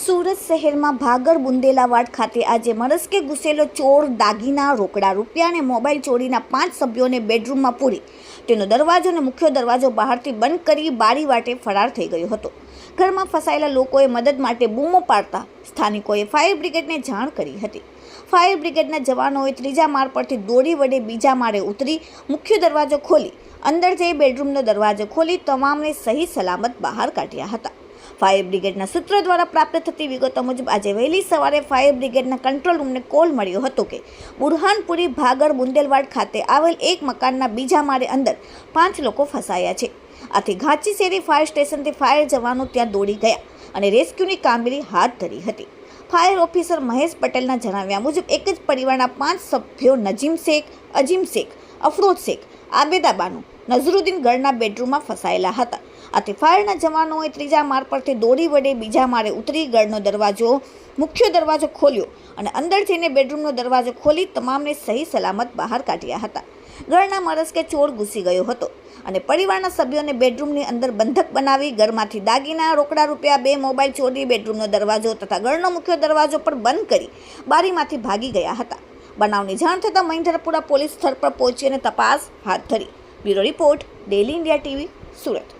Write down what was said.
સુરત શહેરમાં ભાગર બુંદેલાવાડ ખાતે આજે મરસ્કે ઘૂસેલો ચોર દાગીના, રોકડા રૂપિયા અને મોબાઈલ ચોરીના પાંચ સભ્યોને બેડરૂમમાં પૂરી. તેનો દરવાજો અને મુખ્ય દરવાજો બહારથી બંધ કરી બારી વાટે ફરાર થઈ ગયો હતો. ઘરમાં ફસાયેલા લોકોએ મદદ માટે બૂમો પાડતા સ્થાનિકોએ ફાયર બ્રિગેડને જાણ કરી હતી. ફાયર બ્રિગેડના જવાનોએ ત્રીજા માળ પરથી દોડી વડે બીજા માળે ઉતરી મુખ્ય દરવાજો ખોલી. અંદર જઈ બેડરૂમનો દરવાજો ખોલી તમામને સહી સલામત બહાર કાઢ્યા હતા. ફાયર બ્રિગેડના સૂત્રો દ્વારા પ્રાપ્ત થતી વિગતો મુજબ આજે વહેલી સવારે ફાયર બ્રિગેડના કંટ્રોલ રૂમને કોલ મળ્યો હતો કે બુરહાનપુરી ભાગર બુંદેલવાડ ખાતે આવેલ એક મકાનના બીજા માળે અંદર પાંચ લોકો ફસાયા છે. આથી ઘાંચી શેરી ફાયર સ્ટેશનથી ફાયર જવાનો ત્યાં દોડી ગયા અને રેસ્ક્યુની કામગીરી હાથ ધરી હતી. ફાયર ઓફિસર મહેશ પટેલના જણાવ્યા મુજબ એક જ પરિવારના પાંચ સભ્યો નજીમ શેખ, અજીમ શેખ અફરોજ શેખ આબેદા બાનુ નઝરુદ્દીન ગઢના બેડરૂમમાં ફસાયેલા હતા. આથી ફાયરના જવાનોએ ત્રીજા માળ પરથી દોડી વડે બીજા માળે ઉતરી ગઢનો દરવાજો, મુખ્ય દરવાજો ખોલ્યો અને અંદર જઈને બેડરૂમનો દરવાજો ખોલી તમામને સહી સલામત બહાર કાઢ્યા હતા. ઘરના મરસ્કે ચોર ઘૂસી ગયો હતો અને પરિવારના સભ્યોને બેડરૂમની અંદર બંધક બનાવી ઘરમાંથી દાગીના, રોકડા રૂપિયા, બે મોબાઈલ ચોરી, બેડરૂમનો દરવાજો તથા ઘરનો મુખ્ય દરવાજો પણ બંધ કરી બારીમાંથી ભાગી ગયા હતા. બનાવની જાણ થતાં મહિન્દ્રપુરા પોલીસ સ્થળ પર પહોંચી અને તપાસ હાથ ધરી. Bureau report, daily India TV, Surat.